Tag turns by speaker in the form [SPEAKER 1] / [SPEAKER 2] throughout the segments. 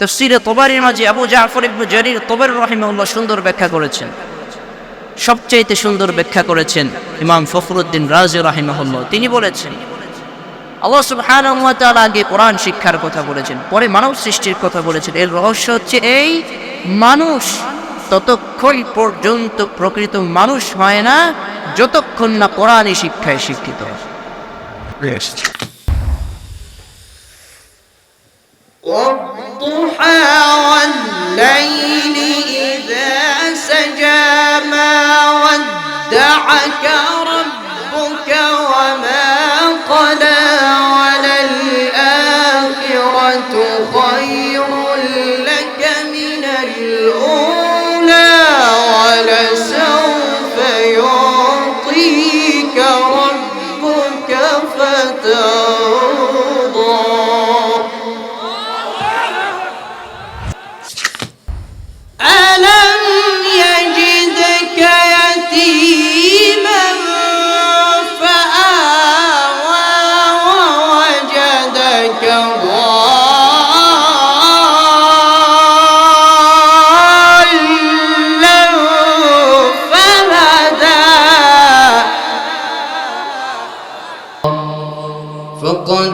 [SPEAKER 1] তফসিরে তোবারির মাঝে আবু জাফর ইবনু জারির তোবর রহিমাউল্লাহ সুন্দর ব্যাখ্যা করেছেন। সবচাইতে সুন্দর ব্যাখ্যা করেছেন ইমাম ফখরুদ্দিন রাজি রাহিমাহুল্লাহ। তিনি বলেছেন, আল্লাহ সুবহানাহু তাআলা আগে কোরআন শিক্ষার কথা বলেছেন, পরে মানব সৃষ্টির কথা বলেছেন। এর রহস্য হচ্ছে এই, মানুষ ততক্ষণ পর্যন্ত প্রকৃত মানুষ হয় না, যতক্ষণ না কোরআনই শিক্ষায় শিক্ষিত হয়।
[SPEAKER 2] والضحى والليل إذا سجى ما ودعك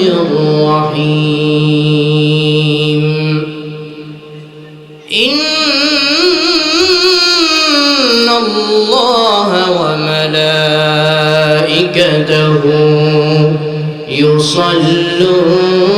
[SPEAKER 2] الرحيم. إن الله وملائكته يصلون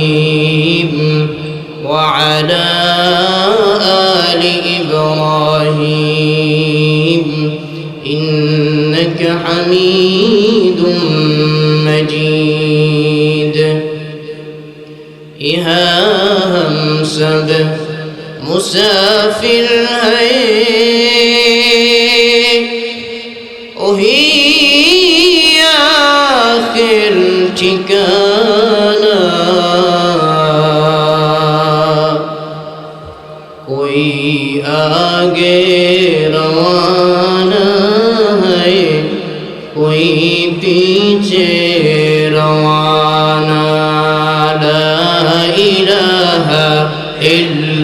[SPEAKER 2] حميد مجيد. إها همسد مسافر هي. وهي آخر تكانا कोई आगे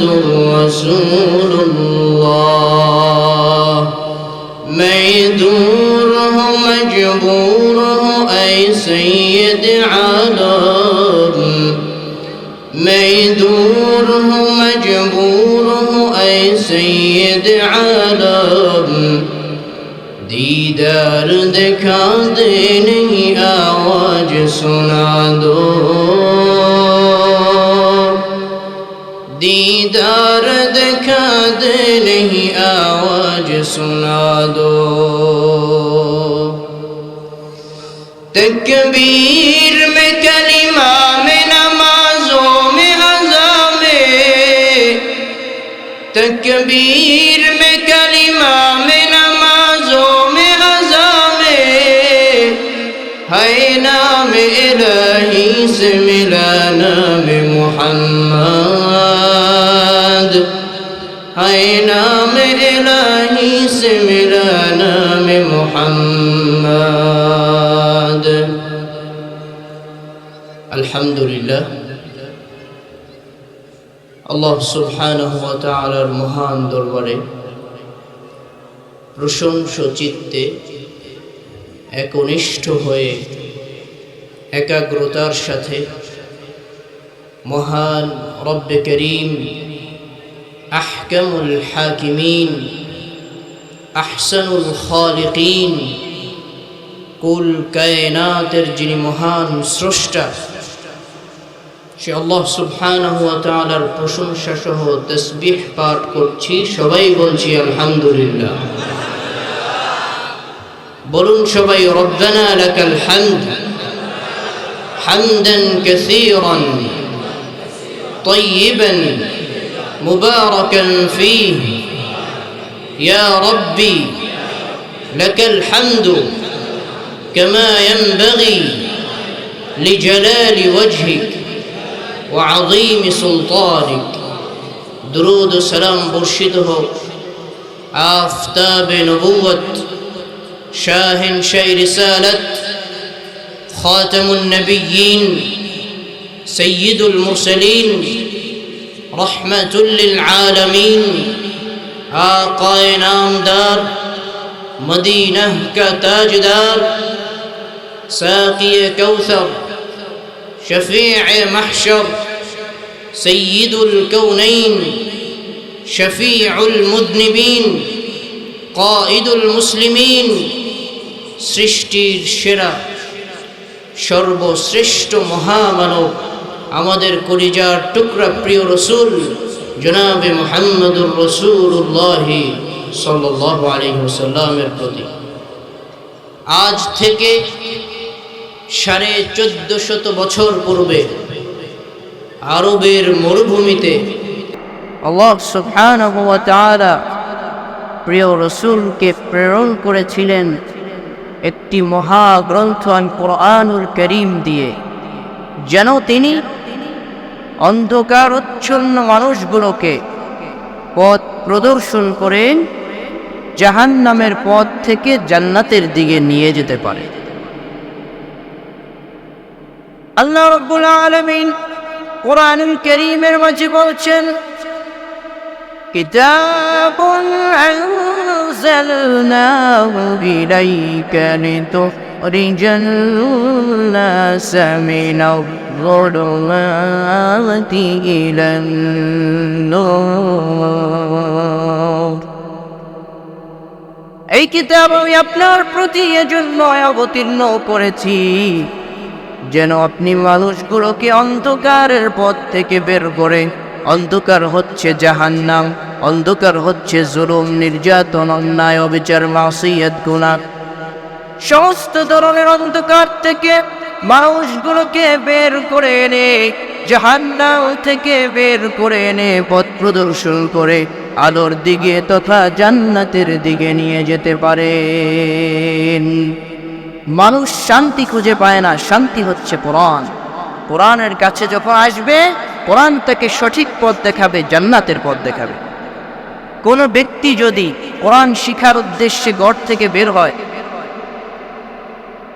[SPEAKER 2] محمد رسول الله. ميدوره مجبوره أي سيد عالم. ميدوره مجبوره أي سيد عالم. دیدار دکھا دے نہیں سنا دو. دار دكاد إليه آواج سنادو تكبير میں کلمہ میں نمازوں میں عزا میں تکبیر میں کلمہ میں نمازوں میں عزا میں ہے نام الہی سے ملا نام محمد الہی سے میرا نام আলহামদুলিল্লাহ। আল্লাহ সুবহানাহু ওয়া তাআলার মহান দরবারে প্রশংস চিত্তে একনিষ্ঠ হয়ে একাগ্রতার সাথে মহান রব্বে করিম আহকামুল হাকিমিন আহসানুল খালিকিন কুল কায়নাতের যিনি মহান স্রষ্টা সে আল্লাহ সুবহানাহু ওয়া তাআলার প্রশংসা সহ তাসবিহ পাঠ করছি সবাই বলছি আলহামদুলিল্লাহ বলুন সবাই রব্বানা লাকাল হামদ হামদান কাসীরান طيبا مباركا فيه. يا ربي لك الحمد كما ينبغي لجلال وجهك وعظيم سلطانك. درود سلام برشده آفتاب نبوة شاهن شي رسالة خاتم النبيين سيد المرسلين رحمة للعالمين آقا نامدار مدینہ کا تاجدار ساقی کوثر شفیع محشر سید الكونین شفیع المذنبین قائد المسلمین সৃষ্টির সেরা সর্বশ্রেষ্ঠ মহামানব আমাদের কলিজার টুকরা প্রিয় রসুল জনাবে মোহাম্মদুর রসুল্লাহি সাল্লাহ আলহিহসাল্লামের প্রতি। আজ থেকে সাড়ে চোদ্দ শত বছর পূর্বে আরবের মরুভূমিতে
[SPEAKER 1] প্রিয় রসুলকে প্রেরণ করেছিলেন একটি মহাগ্রন্থ আন কোরআনুল করিম দিয়ে, যেন তিনি অন্ধকারচ্ছন্ন মানুষগুলোকে পথ প্রদর্শন করেন জাহান নামের পথ থেকে জান্নাতের দিকে নিয়ে যেতে পারে আল্লাহ রব্বুল আলামিন কোরআনুল করিমের মাঝে বলছেন كتاب أنزلناه إليك لتخرج الناس من الظلمات إلى النور এই কিতাব আমি আপনার প্রতি এজন্য অবতীর্ণ করেছি যেন আপনি মানুষগুলোকে অন্ধকারের পথ থেকে বের করে অন্ধকার হচ্ছে জাহান্নাম অন্ধকার হচ্ছে জুলুম নির্যাতন অন্যায় অবিচার মাসিয়ত গুণা সমস্ত ধরনের অন্ধকার থেকে মানুষগুলোকে বের করে এনে, জাহান্নাম থেকে বের করে এনে পথ প্রদর্শন করে আলোর দিকে তথা জান্নাতের দিকে নিয়ে যেতে পারেন। মানুষ শান্তি খুঁজে পায় না, শান্তি হচ্ছে কোরআন। কোরআনের কাছে যখন আসবে, কোরআন তাকে সঠিক পথ দেখাবে, জান্নাতের পথ দেখাবে। কোনো ব্যক্তি যদি কোরআন শিখার উদ্দেশ্যে গড় থেকে বের হয়,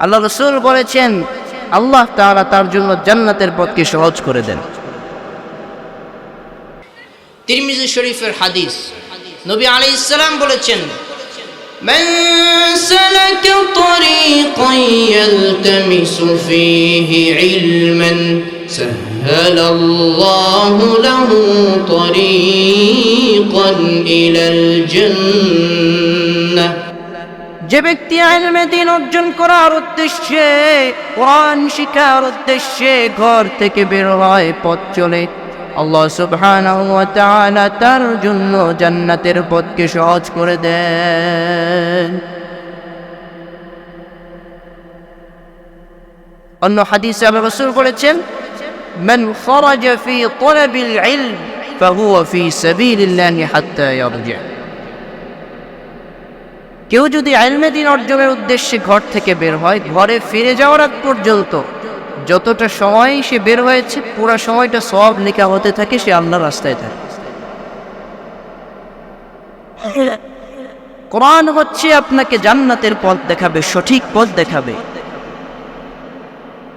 [SPEAKER 1] আল্লাহ রসুল বলেছেন আল্লাহ তাআলা তার জন্য জান্নাতের পথকে সহজ করে দেন
[SPEAKER 2] তিরমিজি শরীফের হাদিস নবী আলী ইসলাম বলেছেন من سلك طريقا يلتمس فيه علما سهل الله له طريقا إلى الجنة
[SPEAKER 1] যে ব্যক্তি আলমে দিন অর্জন করার উদ্দেশ্যে, কোরআন শিখার উদ্দেশ্যে ঘর থেকে বের হয়, পথ চলে। আল্লাহ সুবহানাহু ওয়া তার জন্য জান্নাতের পথকে সহজ করে দেন। অন্য হাদিসে আবার রাসূল বলেছেন, মান খরাজা ফি তলাবিল ইলম, ফাহুয়া ফি সাবিলিল্লাহি হাত্তা ইয়ারজি কেউ যদি আইলমে দিন অর্জনের উদ্দেশ্যে ঘর থেকে বের হয়, ঘরে ফিরে যাওয়ার আগ পর্যন্ত যতটা সময় সে বের হয়েছে, পুরো সময়টা সব নিকা হতে থাকে, সে আল্লাহ রাস্তায় থাকে। কোরআন হচ্ছে আপনাকে জান্নাতের পথ দেখাবে, সঠিক পথ দেখাবে।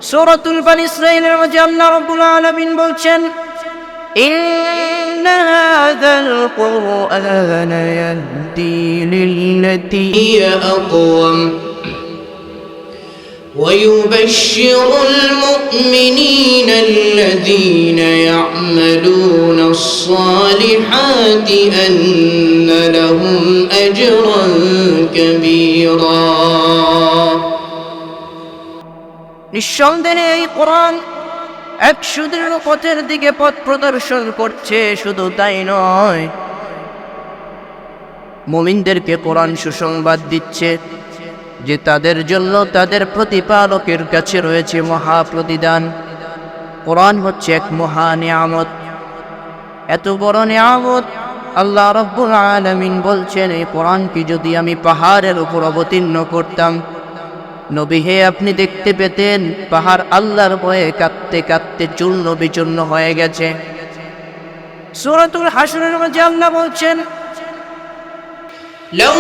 [SPEAKER 1] সূরাতুল বানি ইসরাঈলের মধ্যে আল্লাহ রাব্বুল আলামিন বলছেন, ইন্না হাযাল কুরআন يهدي للتي
[SPEAKER 2] هي أقوم ويبشر المؤمنين الذين يعملون الصالحات أن لهم أجرا كبيرا
[SPEAKER 1] নিঃসন্দেহে এই কোরআন এক সুদৃঢ় পথের দিকে পথ প্রদর্শন করছে শুধু তাই নয় মুমিনদেরকে কোরআন সুসংবাদ দিচ্ছে যে তাদের জন্য তাদের প্রতিপালকের কাছে রয়েছে মহা প্রতিদান কোরআন হচ্ছে এক মহা নিয়ামত। এত বড় নিয়ামত আল্লাহ রব্বুল আলামিন বলছেন, এই কোরআনকে যদি আমি পাহাড়ের উপর অবতীর্ণ করতাম, নবী হে, আপনি দেখতে পেতেন পাহাড় আল্লাহর ভয়ে কাঁদতে কাঁদতে চূর্ণ বিচূর্ণ হয়ে গেছে। সূরাতুল হাসরের মধ্যে আল্লাহ বলছেন
[SPEAKER 2] لو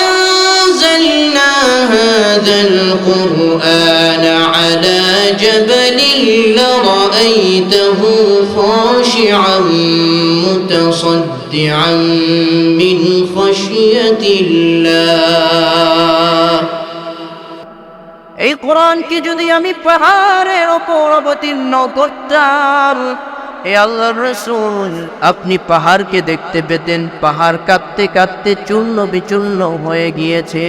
[SPEAKER 2] أنزلنا هذا القرآن على جبل لرأيته خاشعا متصدعا من خشية الله
[SPEAKER 1] এই কোরআনকে যদি আমি পাহাড়ের ওপর অবতীর্ণ করতাম এ আল্লাহর রসুল, আপনি পাহাড়কে দেখতে পেতেন, পাহাড় কাঁদতে কাঁদতে চূর্ণ বিচূর্ণ হয়ে গিয়েছে।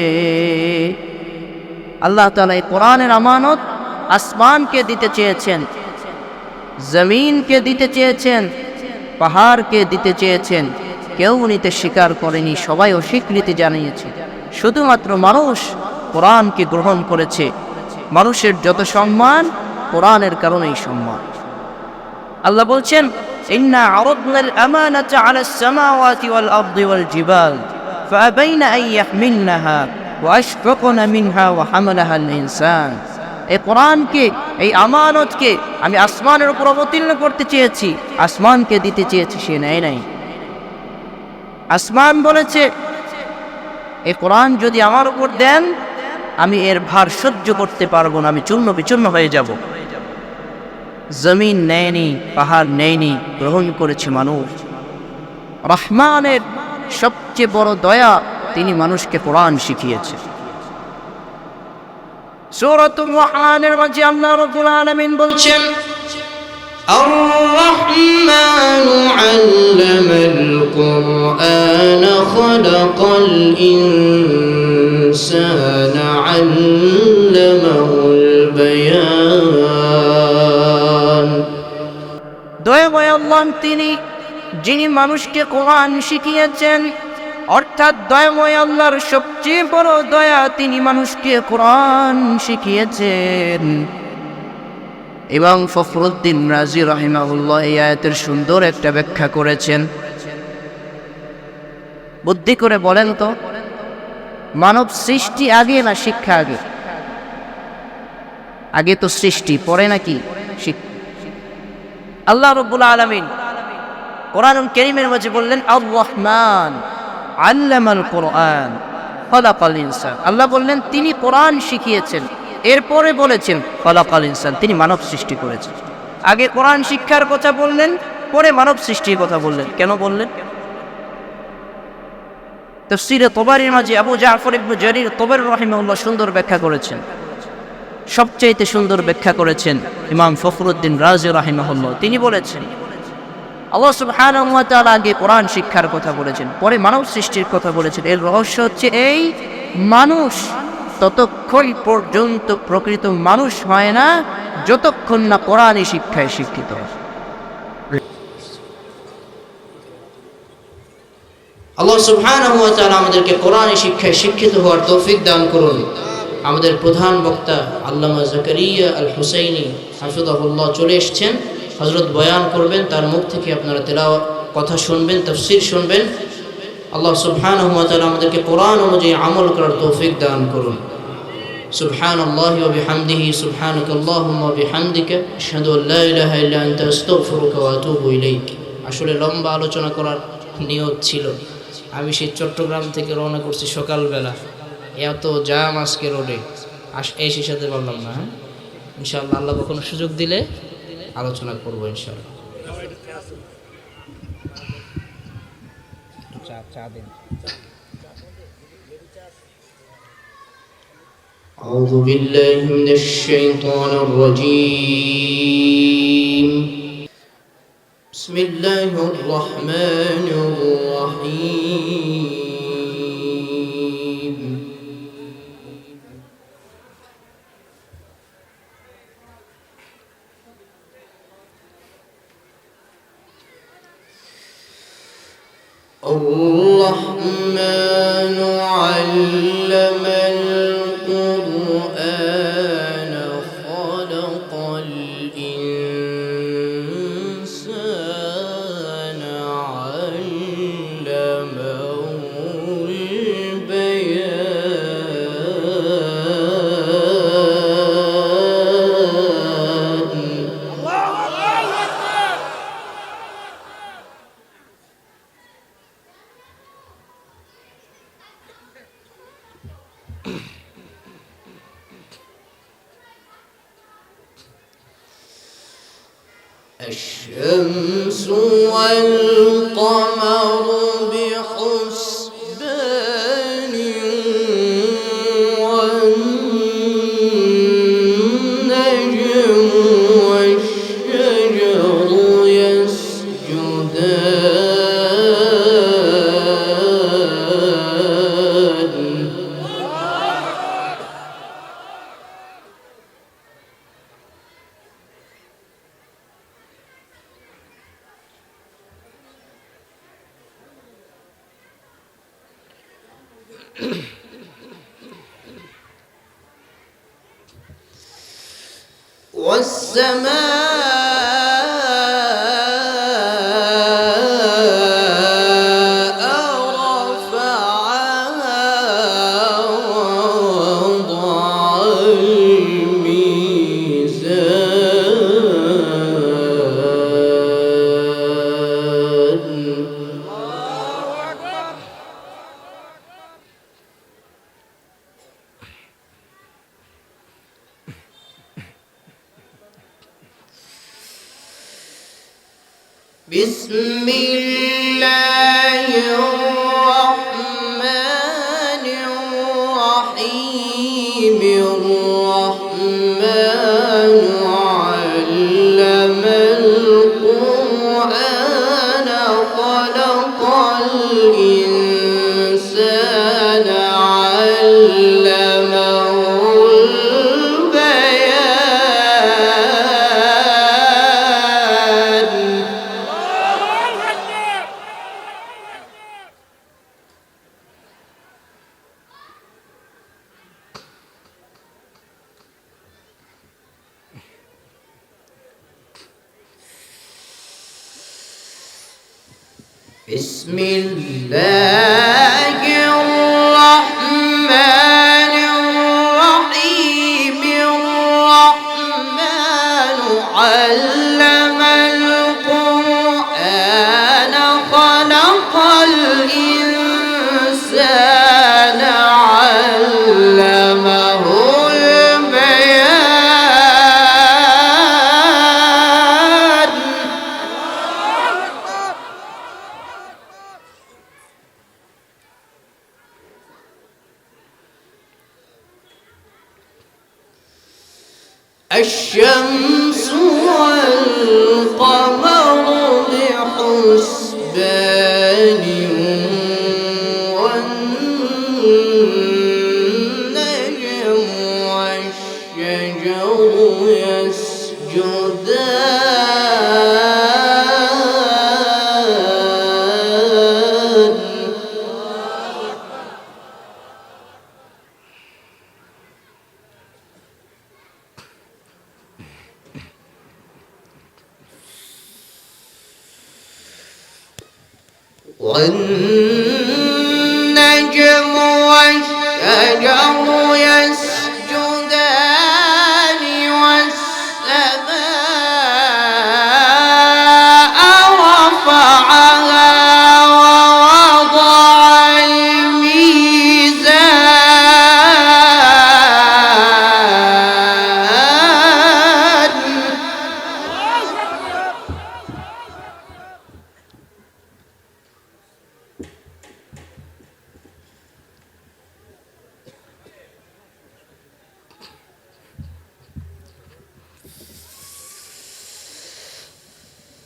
[SPEAKER 1] আল্লাহ তালা এই কোরআনের আমানত আসমানকে দিতে চেয়েছেন, জমিনকে দিতে চেয়েছেন, পাহাড়কে দিতে চেয়েছেন। কেউ নিতে স্বীকার করেনি, সবাই অস্বীকৃতি জানিয়েছে। শুধুমাত্র মানুষ কোরআনকে গ্রহণ করেছে। মানুষের যত সম্মান, কোরআনের কারণেই সম্মান। আল্লাহ বলছেন কোরআনকে আমানতকে আমি আসমানের উপর অবতীর্ণ করতে চেয়েছি, আসমানকে দিতে চেয়েছি, সে নেয় নাই। আসমান বলেছে এই কোরআন যদি আমার উপর দেন, আমি এর ভার সহ্য করতে পারব না, আমি চূর্ণ বিচূর্ণ হয়ে যাব। জমিন নেয়নি পাহাড় নেয়নি গ্রহণ করেছে মানুষ রহমানের সবচেয়ে বড় দয়া তিনি মানুষকে কোরআন শিখিয়েছে সূরাত মুহানের মাঝে আল্লাহ রাব্বুল আলামিন বলছেন
[SPEAKER 2] الرحمن علم القرآن خلق الإنسان علمه البيان
[SPEAKER 1] দয়াময় আল্লাহ তিনি, যিনি মানুষকে কোরআন শিখিয়েছেন, অর্থাৎ দয়াময় আল্লাহর সবচেয়ে বড় দয়া তিনি মানুষকে কোরআন শিখিয়েছেন। এবং ফখরুদ্দিন রাজি রহিমাউল্লাহ এই আয়াতের সুন্দর একটা ব্যাখ্যা করেছেন। বুদ্ধি করে বলেন তো, মানব সৃষ্টি আগে না শিক্ষা আগে? আগে তো সৃষ্টি, পরে নাকি শিক্ষা? আল্লাহ রব্বুল আলমিন কোরআন কেরিমের মাঝে বললেন আর রহমান আল্লামাল কোরআন ফলাকাল ইনসান। আল্লাহ বললেন, তিনি কোরআন শিখিয়েছেন। এরপরে বলেছেন ফলাকাল ইনসান। তিনি মানব সৃষ্টি করেছেন। আগে কোরআন শিক্ষার কথা বললেন, পরে মানব সৃষ্টির কথা বললেন। কেন বললেন? তো তফসিরে তোবারির মাঝে আবু জাফর ইবনু জরির তোবর রহিমাউল্লাহ সুন্দর ব্যাখ্যা করেছেন। সবচাইতে সুন্দর ব্যাখ্যা করেছেন ইমাম ফখরুদ্দিন রাজি রাহিমাহুল্লাহ। তিনি বলেছেন আগে কোরআন শিক্ষার কথা বলেছেন, পরে মানব সৃষ্টির কথা বলেছেন। এর রহস্য হচ্ছে এই, মানুষ ততক্ষণ পর্যন্ত প্রকৃত মানুষ হয় না, যতক্ষণ না কোরআনই শিক্ষায় শিক্ষিত
[SPEAKER 2] আল্লাহ সুবহানাহু ওয়া তাআলা আমাদেরকে কোরআন শিক্ষায় শিক্ষিত হওয়ার তৌফিক দান করুন। আমাদের প্রধান বক্তা আল্লামা জাকারিয়া আল হুসাইনি হাফিজাহুল্লাহ চলে এসেছেন হযরত বয়ান করবেন তার মুখ থেকে আপনারা তেলাওয়াত কথা শুনবেন তাফসীর শুনবেন আল্লাহ সুবহানাহু ওয়া তাআলা আমাদেরকে কোরআন অনুযায়ী আমল করার তৌফিক দান করুন سبحان الله وبحمده سبحانك اللهم وبحمدك أشهد أن لا إله إلا أنت أستغفرك وأتوب إليك আসলে লম্বা আলোচনা করার নিয়ত ছিল আমি সেই চট্টগ্রাম থেকে রওনা করছি সকালবেলা এত জাম আজকে রোডে আস এই সাথে পারলাম না হ্যাঁ ইনশাআল্লাহ আল্লাহ কখনো সুযোগ দিলে আলোচনা করবো ইনশাআল্লাহ চা চা দিন أعوذ بالله من الشيطان الرجيم بسم الله الرحمن الرحيم الرحمن علم بسم الله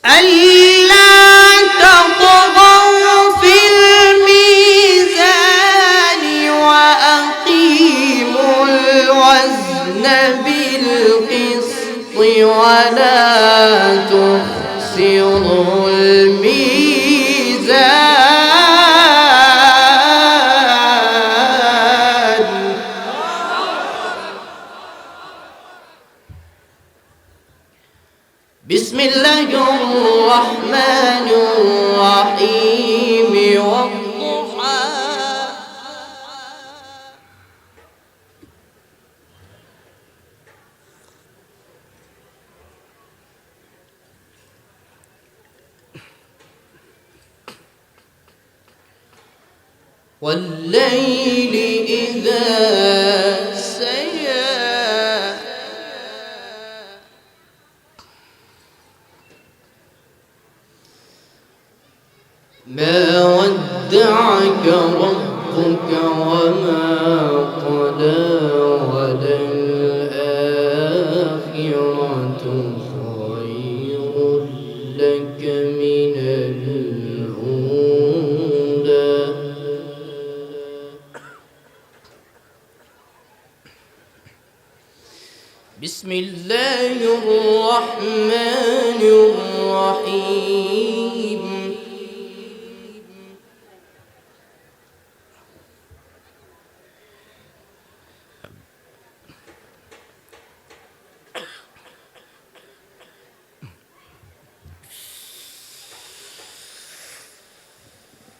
[SPEAKER 2] ألا ما ودعك ربك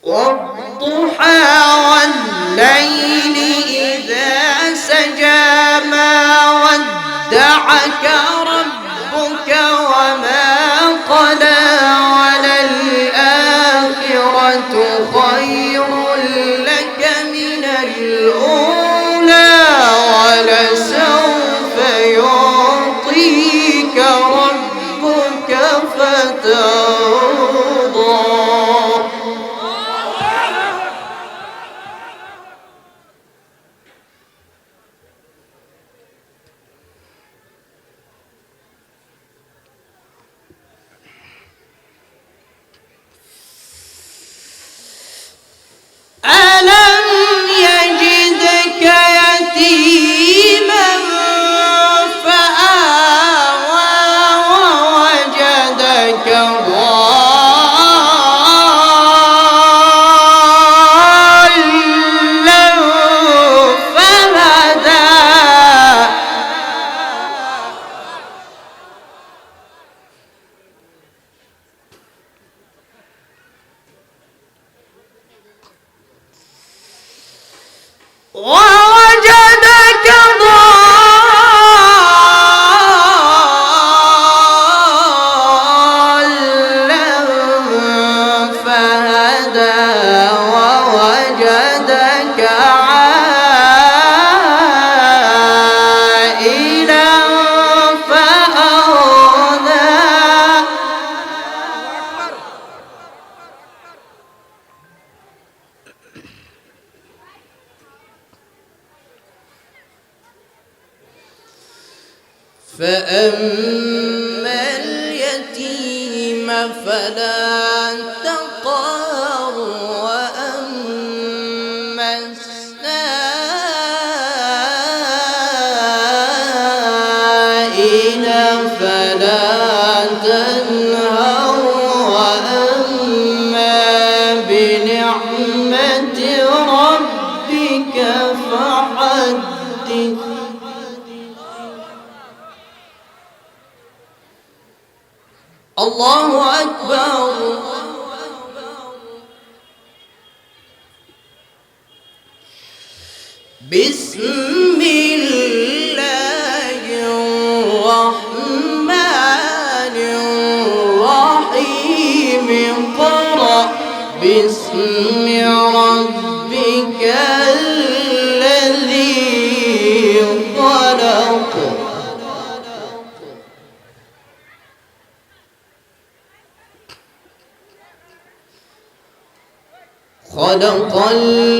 [SPEAKER 2] والضحى والليل فأما اليتيم فلا تقل خلق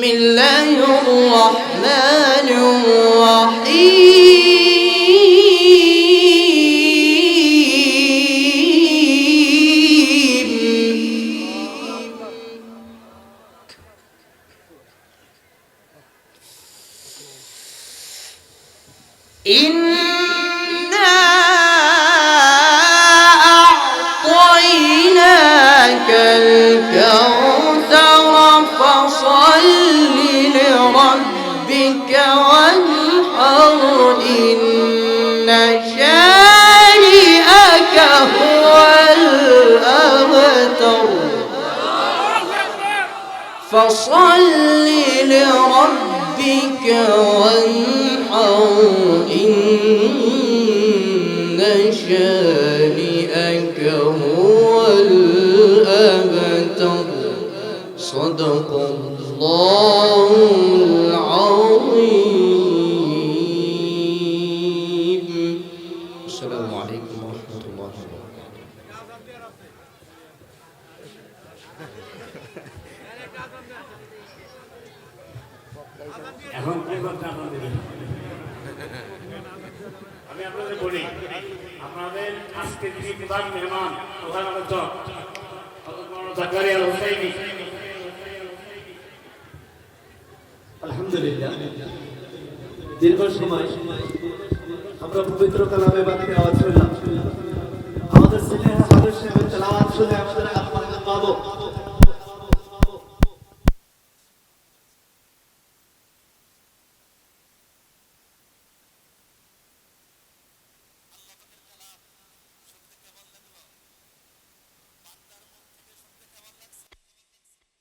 [SPEAKER 2] بسم الله الرحمن